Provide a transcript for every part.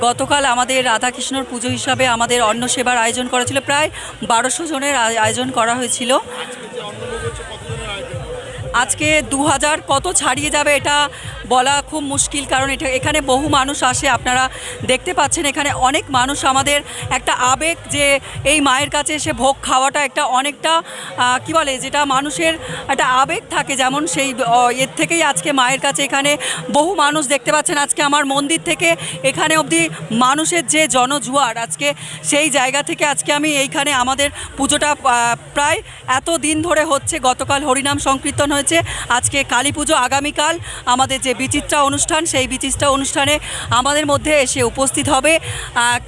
গতকাল আমাদের রাধাকৃষ্ণর পুজো হিসাবে আমাদের অন্ন সেবার আয়োজন করা ছিল। প্রায় বারোশো জনের আয়োজন করা হয়েছিল। আজকে দু হাজার কত ছাড়িয়ে যাবে এটা বলা খুব মুশকিল, কারণ এটা এখানে বহু মানুষ আসে। আপনারা দেখতে পাচ্ছেন এখানে অনেক মানুষ। আমাদের একটা আবেগ যে এই মায়ের কাছে এসে ভোগ খাওয়াটা একটা অনেকটা কি বলে, যেটা মানুষের একটা আবেগ থাকে। যেমন সেই এর থেকেই আজকে মায়ের কাছে এখানে বহু মানুষ দেখতে পাচ্ছেন। আজকে আমার মন্দির থেকে এখানে অবধি মানুষের যে জনজুয়ার, আজকে সেই জায়গা থেকে আজকে আমি এইখানে আমাদের পুজোটা প্রায় এত দিন ধরে হচ্ছে। গতকাল হরিনাম সংকীর্তন হয়েছে। আজকে কালী পুজো আগামীকাল। আমাদের যে বিচিত্রা অনুষ্ঠান, সেই বিচিত্রা অনুষ্ঠানে আমাদের মধ্যে এসে উপস্থিত হবে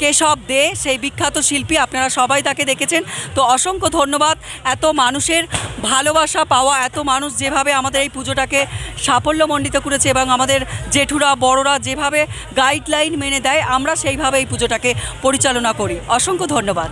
কেশব দে, সেই বিখ্যাত শিল্পী, আপনারা সবাই তাকে দেখেছেন। তো অসংখ্য ধন্যবাদ, এত মানুষের ভালোবাসা পাওয়া, এত মানুষ যেভাবে আমাদের এই পুজোটাকে সাফল্যমণ্ডিত করেছে এবং আমাদের জেঠুরা, বড়রা যেভাবে গাইডলাইন মেনে দেয়, আমরা সেইভাবে এই পুজোটাকে পরিচালনা করি। অসংখ্য ধন্যবাদ।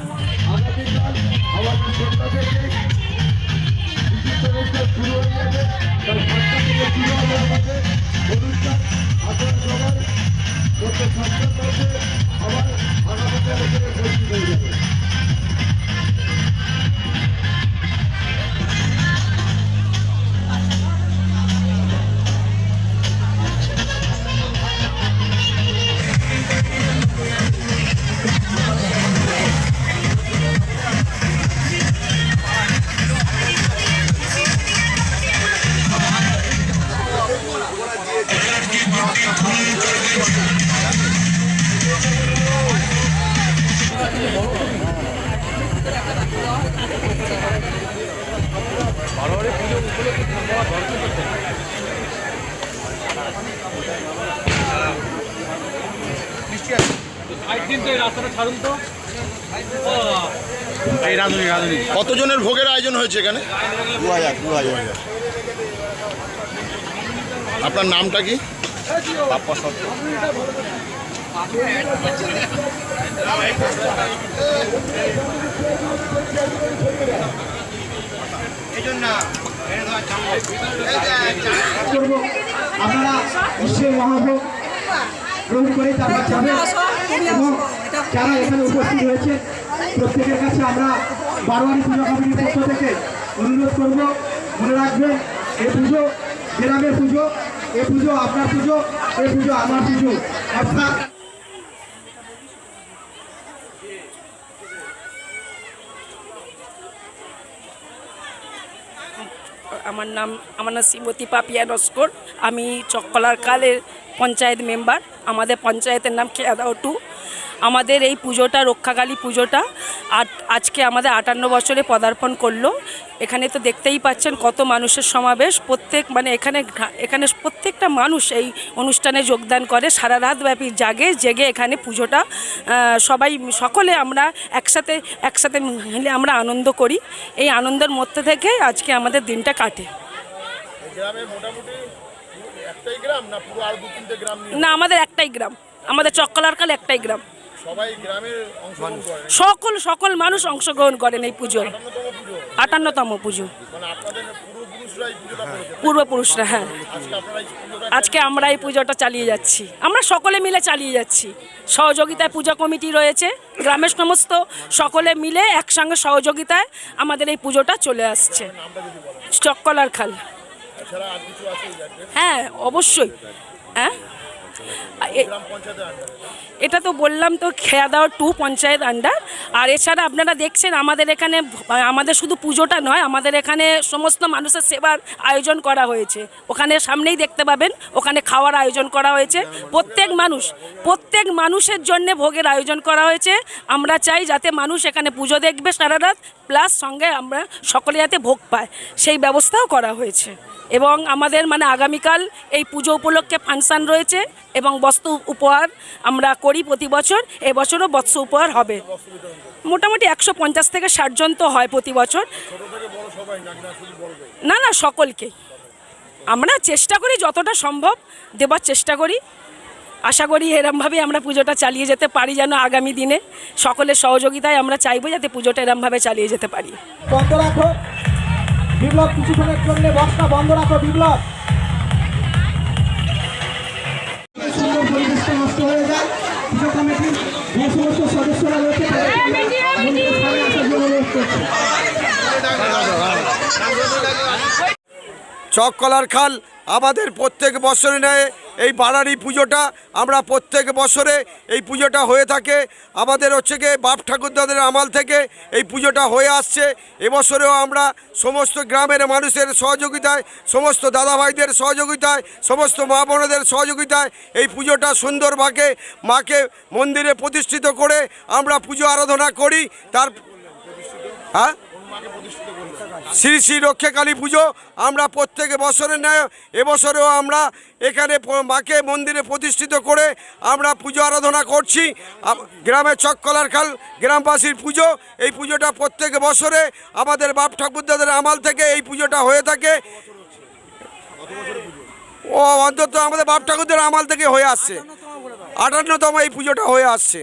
কতজনের ভোগের আয়োজন হয়েছে এখানে? আপনার নামটা কি? আপনারা নিশ্চয়ই মহাভোগ গ্রহণ করে তারপর যাবেন এবং যারা এখানে উপস্থিত হয়েছে প্রত্যেকের কাছে আমরা বারোয়ারি পুজো কমিটির পক্ষ থেকে অনুরোধ করব মনে রাখবেন এ পুজো গ্রামের পুজো এ পুজো আপনার পুজো এ পুজো আমার পুজো। অর্থাৎ আমার নাম আমার নাম শ্রীমতী পাপিয়া নস্কর। আমি চকলার কালের পঞ্চায়েত মেম্বার। আমাদের পঞ্চায়েতের নাম খেয়াদাও টু। আমাদের এই পুজোটা রক্ষাকালী পুজোটা আজকে আমাদের আটান্ন বছরে পদার্পণ করল। এখানে তো দেখতেই পাচ্ছেন কত মানুষের সমাবেশ। প্রত্যেক মানে এখানে এখানে প্রত্যেকটা মানুষ এই অনুষ্ঠানে যোগদান করে। সারা রাত ব্যাপী জাগে জেগে এখানে পুজোটা। সবাই সকলে আমরা একসাথে একসাথে মিলে আমরা আনন্দ করি। এই আনন্দের মধ্যে থেকে আজকে আমাদের দিনটা কাটে। না আমাদের একটাই গ্রাম। আমাদের চক্কলার কাল একটাই গ্রাম। সকল সকল মানুষ অংশগ্রহণ করেন এই পুজোয়। পুজো। আটান্নতম পুজো। মানে পূর্বপুরুষরা হ্যাঁ। আজকে আমরা এই পুজোটা চালিয়ে যাচ্ছি। আমরা সকলে মিলে চালিয়ে যাচ্ছি। সহযোগিতায় পূজা কমিটি রয়েছে গ্রামের সমস্ত সকলে মিলে একসঙ্গে সহযোগিতায় আমাদের এই পুজোটা চলে আসছে। চক্কলার খাল? হ্যাঁ অবশ্যই। হ্যাঁ? এটা তো বললাম তো খেয়া দেওয়ার টু পঞ্চায়েত আন্ডার আর এছাড়া আপনারা দেখছেন আমাদের এখানে, আমাদের শুধু পুজোটা নয়, আমাদের এখানে সমস্ত মানুষের সেবার আয়োজন করা হয়েছে। ওখানে সামনেই দেখতে পাবেন, ওখানে খাওয়ার আয়োজন করা হয়েছে। প্রত্যেক মানুষ, প্রত্যেক মানুষের জন্য ভোগের আয়োজন করা হয়েছে। আমরা চাই যাতে মানুষ এখানে পুজো দেখবে সারা রাত, প্লাস সঙ্গে আমরা সকলে যাতে ভোগ পায়। সেই ব্যবস্থাও করা হয়েছে। এবং আমাদের মানে আগামীকাল এই পুজো উপলক্ষে ফাংশন রয়েছে এবং বস্ত্র উপহার আমরা করি প্রতি বছর, এবছরও বস্ত্র উপহার হবে। মোটামুটি একশো পঞ্চাশ থেকে ষাট জন তো হয় প্রতি বছর। না না, সকলকে। আমরা চেষ্টা করি যতটা সম্ভব দেবার চেষ্টা করি। আশা করি এরমভাবে আমরা পুজোটা চালিয়ে যেতে পারি যেন আগামী দিনে। সকলের সহযোগিতায় আমরা চাইব যাতে পুজোটা এরমভাবে চালিয়ে যেতে পারি। রাখো। বিপ্লব, কিছুক্ষণের জন্য বক্সটা বন্ধ রাখো, বিপ্লব। পরিবেশটা নষ্ট হয়ে যায় পুজো কমিটির যে সমস্ত সদস্যরা রয়েছে সামনে আসার জন্য অনুরোধ করছি। চককলার খাল আমাদের প্রত্যেক বছরে নেয়। এই বাড়ারি পুজোটা আমরা প্রত্যেক বছরে এই পুজোটা হয়ে থাকে। আমাদের হচ্ছে গিয়ে বাপ ঠাকুরদাদের আমাল থেকে এই পুজোটা হয়ে আসছে। এবছরেও আমরা সমস্ত গ্রামের মানুষের সহযোগিতায়, সমস্ত দাদাভাইদের সহযোগিতায়, সমস্ত মা বোনদের সহযোগিতায় এই পুজোটা সুন্দরভাবে মাকে মন্দিরে প্রতিষ্ঠিত করে আমরা পুজো আরাধনা করি। তার হ্যাঁ? শ্রী শ্রী রক্ষে কালী পুজো আমরা প্রত্যেক বছরের ন্যায় এবছরেও আমরা এখানে মাকে মন্দিরে প্রতিষ্ঠিত করে আমরা পুজো আরাধনা করছি। গ্রামের চক্কলার খাল গ্রামবাসীর পুজো এই পুজোটা প্রত্যেক বছরে আমাদের বাপ ঠাকুরদাদের আমাল থেকে এই পুজোটা হয়ে থাকে। ও অন্তত আমাদের বাপ ঠাকুরদের আমাল থেকে হয়ে আসছে। আটান্নতম এই পুজোটা হয়ে আসছে।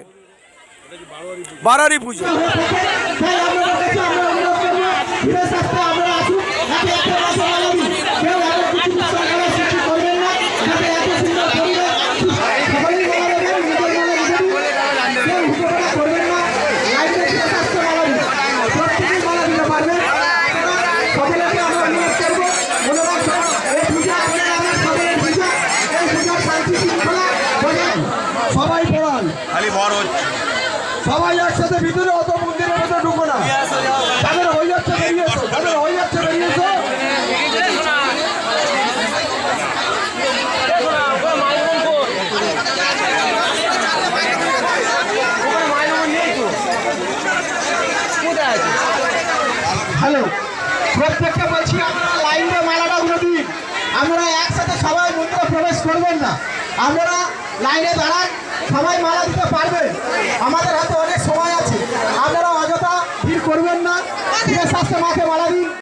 বারারি পুজো হয়ে থাকে তাই আপনাদের কাছে আমরা অনুরোধ সকলেই মালা দেবেন নিজের মনে সবাই পড়ান সবাই একসাথে ভিতরে অত মন্দিরের মধ্যে ঢুকো না তাদের হয়ে যাচ্ছে বেরিয়ে এসো তাদের হয়ে যাচ্ছে বেরিয়ে এসো হ্যালো প্রত্যেককে বলছি আপনারা লাইনে মালাটা উড়ে দিন আপনারা একসাথে সবাই মন্দিরে প্রবেশ করবেন না আপনারা লাইনে দাঁড়ান সবাই মালা দিতে পারবেন। আমাদের হাতে অনেক সময় আছে। আপনারা অযথা ভিড় করবেন না। স্বাস্থ্য মাকে মালা দিন।